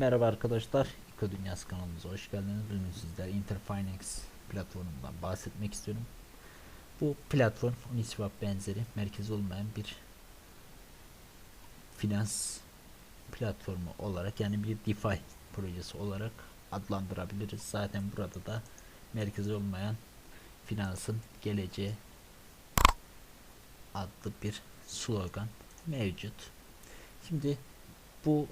Merhaba arkadaşlar, İko Dünyası kanalımıza hoş geldiniz. Bugün sizlere Interfinance platformundan bahsetmek istiyorum. Bu platform Uniswap benzeri merkez olmayan bir finans platformu olarak yani bir DeFi projesi olarak adlandırabiliriz. Zaten burada da merkez olmayan finansın geleceği adlı bir slogan mevcut. Şimdi bu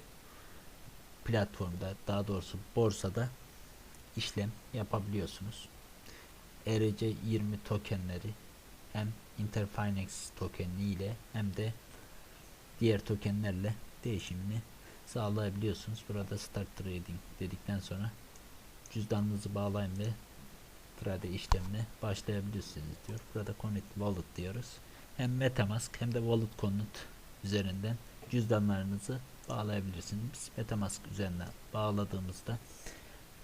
platformda daha doğrusu borsada işlem yapabiliyorsunuz. ERC20 tokenleri hem Interfinex tokeni ile hem de diğer tokenlerle değişimini sağlayabiliyorsunuz. Burada start trading dedikten sonra cüzdanınızı bağlayın ve trade işlemine başlayabilirsiniz diyor. Burada connect wallet diyoruz. Hem Metamask hem de wallet connect üzerinden cüzdanlarınızı bağlayabilirsiniz. Metamask üzerinden bağladığımızda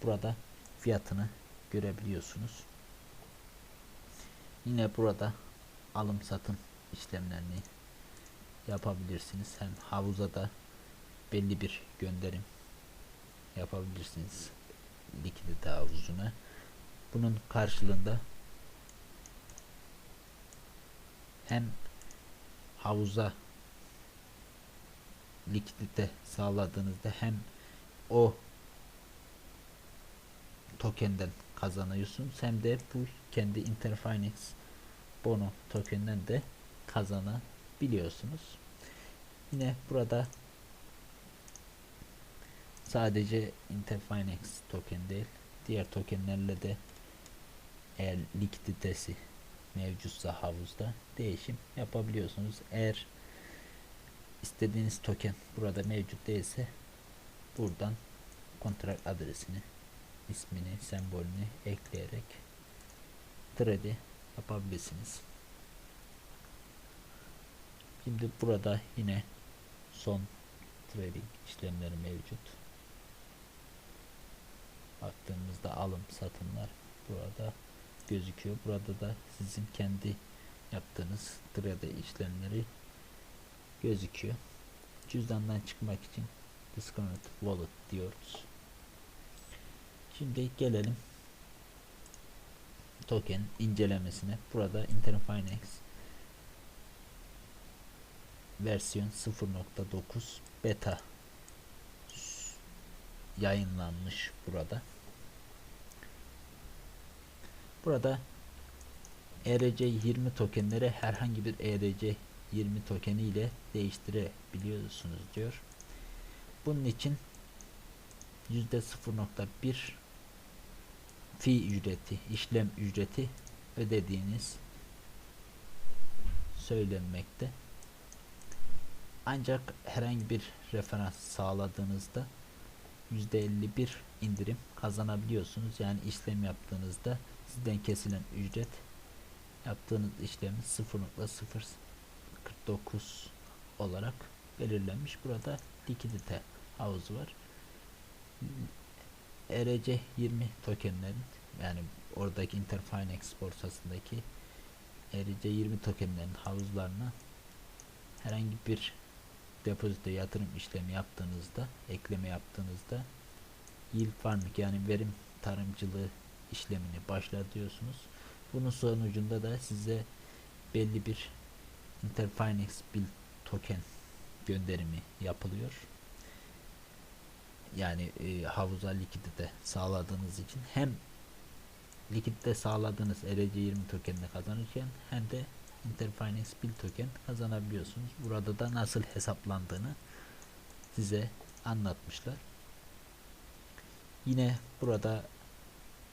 burada fiyatını görebiliyorsunuz. Yine burada alım satım işlemlerini yapabilirsiniz. Hem havuza da belli bir gönderim yapabilirsiniz. Likidite havuzuna. Bunun karşılığında hem havuza likidite sağladığınızda hem o tokenden kazanıyorsunuz hem de bu kendi Interfinex Bono tokenden de kazanabiliyorsunuz. Yine burada sadece Interfinex token değil diğer tokenlerle de eğer likiditesi mevcutsa havuzda değişim yapabiliyorsunuz. Eğer istediğiniz token burada mevcut değilse buradan kontrat adresini ismini sembolünü ekleyerek trade yapabilirsiniz. Şimdi burada yine son trading işlemleri mevcut. Baktığımızda alım satımlar burada gözüküyor. Burada da sizin kendi yaptığınız trade işlemleri gözüküyor. Cüzdandan çıkmak için disconnect wallet diyoruz. Şimdi gelelim token incelemesine. Burada Interfinex versiyon 0.9 beta yayınlanmış burada. Burada ERC20 tokenleri herhangi bir ERC 20 tokeni ile değiştirebiliyorsunuz diyor. Bunun için %0.1 fi ücreti, işlem ücreti ödediğiniz söylenmekte. Ancak herhangi bir referans sağladığınızda %51 indirim kazanabiliyorsunuz. Yani işlem yaptığınızda sizden kesilen ücret yaptığınız işlemin 0.049 olarak belirlenmiş. Burada likidite havuzu var. ERC 20 tokenlerin yani oradaki Interfinex borsasındaki ERC 20 tokenlerin havuzlarına herhangi bir depozito yatırım işlemi yaptığınızda ekleme yaptığınızda yield farming yani verim tarımcılığı işlemini başlatıyorsunuz. Bunun sonucunda da size belli bir Interfinex Build token gönderimi yapılıyor. Yani e, havuza likidite sağladığınız için hem likidite sağladığınız ERC20 tokenini kazanırken hem de Interfinex Build token kazanabiliyorsunuz. Burada da nasıl hesaplandığını size anlatmışlar. Yine burada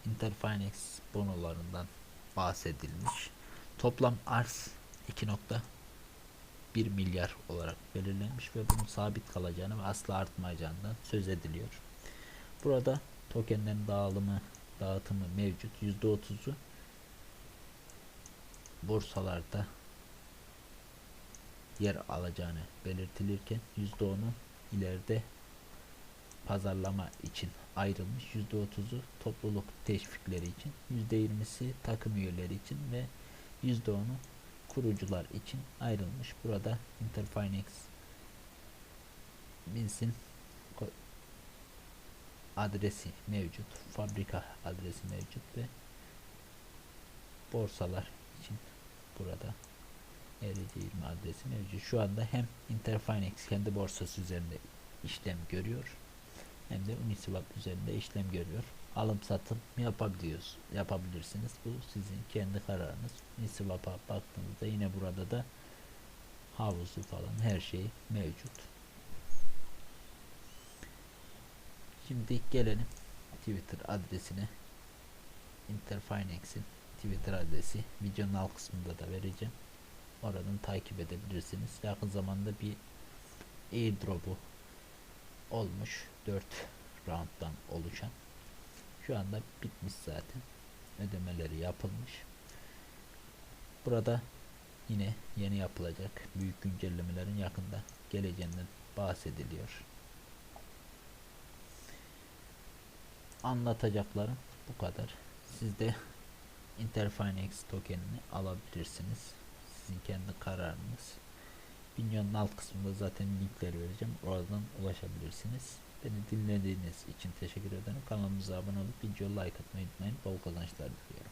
Interfinex bonolarından bahsedilmiş. Toplam arz 2.1 milyar olarak belirlenmiş ve bunun sabit kalacağını ve asla artmayacağından söz ediliyor. Burada tokenlerin dağılımı, dağıtımı mevcut. %30'u borsalarda yer alacağını belirtilirken %10'u ileride pazarlama için ayrılmış. %30'u topluluk teşvikleri için, %20'si takım üyeleri için ve %10'u kurucular için ayrılmış. Burada Interfinex Bins'in adresi mevcut. Fabrika adresi mevcut ve borsalar için burada ERC20 adresi mevcut. Şu anda hem Interfinex kendi borsası üzerinde işlem görüyor hem de Uniswap üzerinde işlem görüyor. Alım satım yapabiliyoruz. Yapabilirsiniz. Bu sizin kendi kararınız. Uniswap'a baktığınızda yine burada da havuzu falan her şey mevcut. Şimdi gelelim Twitter adresine. Interfinex'in Twitter adresi videonun alt kısmında da vereceğim. Oradan takip edebilirsiniz. Yakın zamanda bir airdrop'u olmuş. 4 round'dan oluşan. Şu anda bitmiş zaten. Ödemeleri yapılmış. Burada yine yeni yapılacak büyük güncellemelerin yakında geleceğinden bahsediliyor. Anlatacaklarım bu kadar. Siz de Interfinex tokenini alabilirsiniz. Sizin kendi kararınız. Videonun alt kısmında zaten linkleri vereceğim. Oradan ulaşabilirsiniz. Beni dinlediğiniz için teşekkür ederim. Kanalımıza abone olup video like atmayı unutmayın. Bol kazançlar diliyorum.